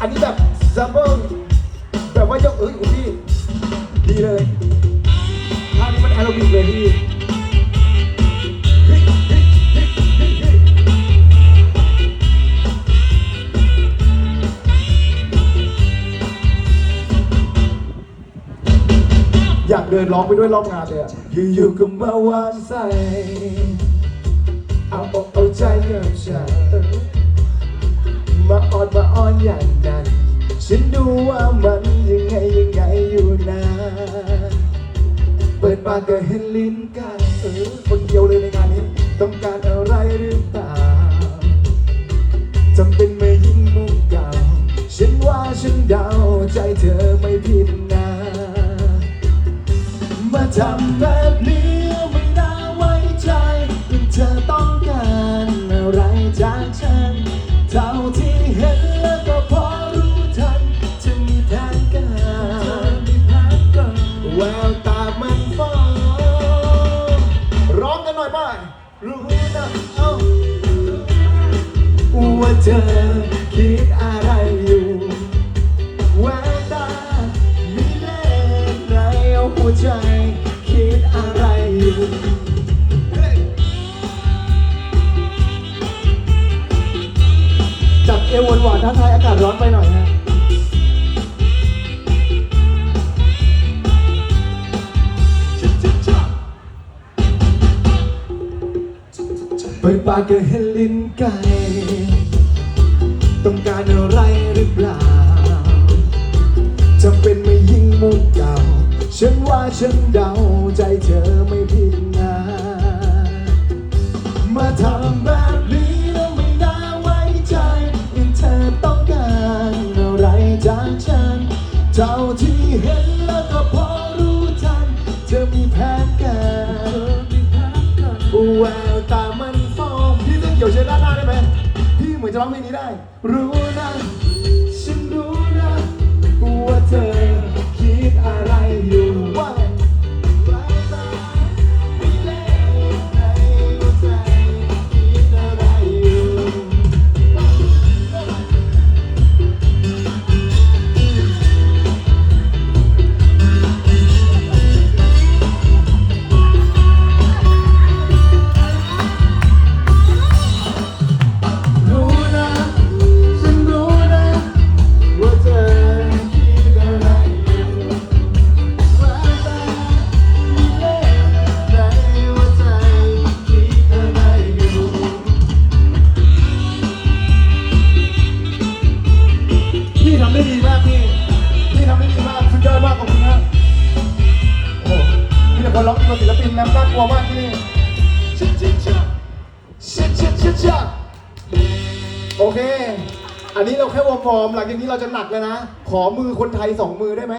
อันนี้แบบซัมเบิลแบบว่ายกเอ้ยคุณพี่ดีเลยท่านี้มันแอโรบิกเลยพี่อยากเดินร้องไปด้วยรอบงานเลยอะอยู่ๆก็มาวานใส่เอาอกเอาใจกับฉัน อย่างนั้น ฉันดูว่ามันยังไงยังไงอยู่นะเปิดปากก็เห็นลิ้นกันเออคนเดียวเลยในงานนี้ ต้องการอะไรหรือเปล่าจำเป็นไม่ยิ่งมุกเก่า ฉันว่าฉันเดาใจเธอไม่ผิดนะ มาทำแบบนี้ไม่น่าไว้ใจยิ่งเธอต้อง รู้นะเอ้าว่าเธอคิดอะไรอยู่แววตามีเล่ห์ในหัวใจคิดอะไรอยู่จับเอวหวานๆท้าทายอากาศร้อนไปหน่อยฮะ ปิดปากก็เห็นลิ้นไก่ต้องการอะไรหรือเปล่าจำเป็นไม่ยิ่งมุกเก่า ฉันว่าฉันเดาใจเธอไม่ผิดนะมาทำแบบนี้แล้วไม่น่าไว้ใจยังเธอต้องการอะไรจากฉันเท่าที่เห็นแล้วก็พอรู้ทัน เธอมีแผนการแววตามัน เต้นเกี่ยวเชิญด้านหน้าได้ไหมพี่เหมือนจะร้องเพลงนี้ได้ รู้นะ คนร้องเป็นศิลปินนะน่ากลัวมากที่นี่ชิชิชชิชิชิชโอเค อันนี้เราแค่วอร์มๆหลังจากนี้เราจะหนักเลยนะ ขอมือคนไทยสองมือได้ไหม